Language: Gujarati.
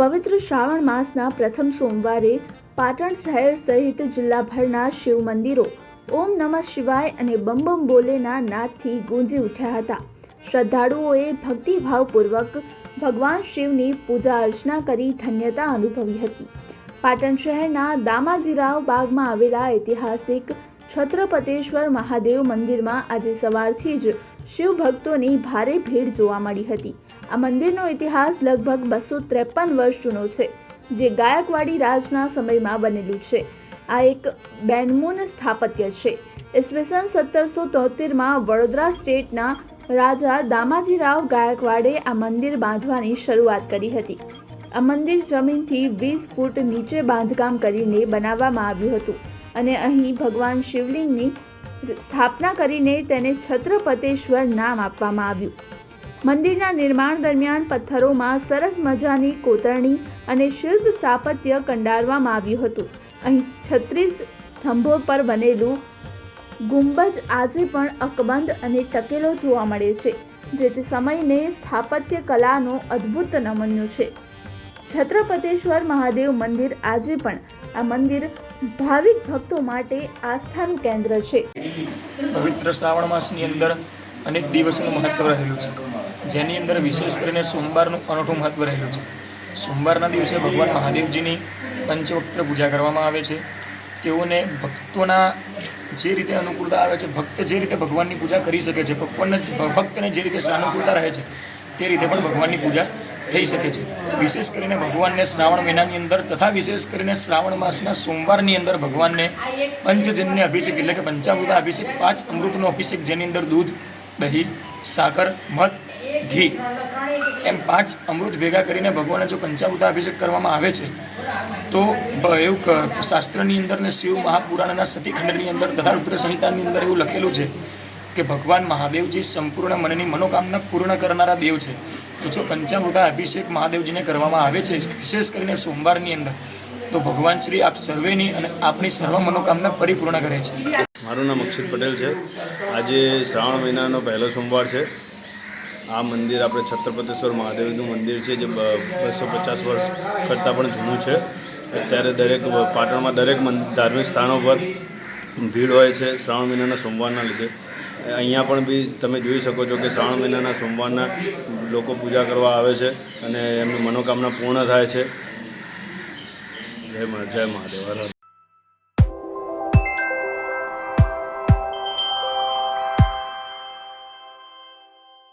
પવિત્ર શ્રાવણ માસના પ્રથમ સોમવારે પાટણ શહેર સહિત જિલ્લાભરના શિવ મંદિરો ઓમ નમઃ શિવાય અને બમ બમ બોલેના નાદથી ગુંજી ઉઠ્યા હતા. શ્રદ્ધાળુઓએ ભક્તિભાવપૂર્વક ભગવાન શિવની પૂજા અર્ચના કરી ધન્યતા અનુભવી હતી. પાટણ શહેરના દામાજીરાવ બાગમાં આવેલા ઐતિહાસિક છત્રપતેશ્વર મહાદેવ મંદિરમાં આજે સવારથી જ શિવ ભક્તોની ભારે ભીડ જોવા મળી હતી. આ મંદિરનો ઇતિહાસ લગભગ બસો ત્રેપન વર્ષ જૂનો છે, જે ગાયકવાડી રાજના સમયમાં બનેલું છે. આ એક બેનમૂન સ્થાપત્ય છે. ઈસવીસન સત્તરસો તોતેરમાં વડોદરા સ્ટેટના રાજા દામાજીરાવ ગાયકવાડે આ મંદિર બાંધવાની શરૂઆત કરી હતી. આ મંદિર જમીનથી વીસ ફૂટ નીચે બાંધકામ કરીને બનાવવામાં આવ્યું હતું અને અહીં ભગવાન શિવલિંગની સ્થાપના કરીને તેને છત્રપતેશ્વર નામ આપવામાં આવ્યું. મંદિરના નિર્માણ દરમિયાન પથ્થરોમાં સરસ મજાની કોતરણી અને શિલ્પ સ્થાપત્ય કંડારવામાં આવ્યું હતું. અહીં છત્રીસ સ્તંભો પર બનેલું ગુંબજ આજે પણ અકબંધ અને ટકેલો જોવા મળે છે જે તે સમયને સ્થાપત્ય કલાનો અદ્ભુત નમૂનો છે. છત્રપતેશ્વર મહાદેવ મંદિર આજે પણ આ મંદિર ભાવિક ભક્તો માટે આસ્થાનું કેન્દ્ર છે. પવિત્ર શ્રાવણ માસની અંદર અનેક દિવસોનું મહત્વ રહેલું છે. જેની અંદર વિશેષ કરીને સોમવારનું અનોઠું મહત્ત્વ રહેલું છે. સોમવારના દિવસે ભગવાન મહાદેવજીની પંચવક્ત્ર પૂજા કરવામાં આવે છે. તેઓને ભક્તોના જે રીતે અનુકૂળતા આવે છે, ભક્ત જે રીતે ભગવાનની પૂજા કરી શકે છે, ભગવાનને ભક્તને જે રીતે સાનુકૂળતા રહે છે, તે રીતે પણ ભગવાનની પૂજા થઈ શકે છે. વિશેષ કરીને ભગવાનને શ્રાવણ મહિનાની અંદર તથા વિશેષ કરીને શ્રાવણ માસના સોમવારની અંદર ભગવાનને પંચજન્ય અભિષેક એટલે કે પંચામૃતા અભિષેક, પાંચ અમૃતનો અભિષેક જેની અંદર દૂધ, દહીં, સાકર, મધ ઘી. એમ પાંચ અમૃત ભેગા કરીને ભગવાનને જો પંચામૃત અભિષેક કરવામાં આવે છે, તો એવું શાસ્ત્રની અંદર ને શિવ મહાપુરાણના સતીખંડની અંદર તથા રુદ્ર સંહિતાની અંદર એવું લખેલું છે કે ભગવાન મહાદેવજી સંપૂર્ણ મનની મનોકામના પૂર્ણ કરનારા દેવ છે. તો જો પંચામૃતા અભિષેક મહાદેવજીને કરવામાં આવે છે, વિશેષ કરીને સોમવારની અંદર, તો ભગવાન શ્રી આપ સર્વેની અને આપની સર્વ મનોકામના પરિપૂર્ણ કરે છે. મારું નામ અક્ષિત પટેલ છે. આજે શ્રાવણ મહિનાનો પહેલો સોમવાર છે. આ મંદિર આપણે છત્રપતેશ્વર મહાદેવનું મંદિર છે, જે બસો પચાસ વર્ષ કરતાં પણ જૂનું છે. અત્યારે દરેક પાટણમાં દરેક ધાર્મિક સ્થાનો પર ભીડ હોય છે શ્રાવણ મહિનાના સોમવારના લીધે. અહીંયા પણ બી તમે જોઈ શકો છો કે શ્રાવણ મહિનાના સોમવારના લોકો પૂજા કરવા આવે છે અને એમની મનોકામના પૂર્ણ થાય છે. જય જય મહાદેવ.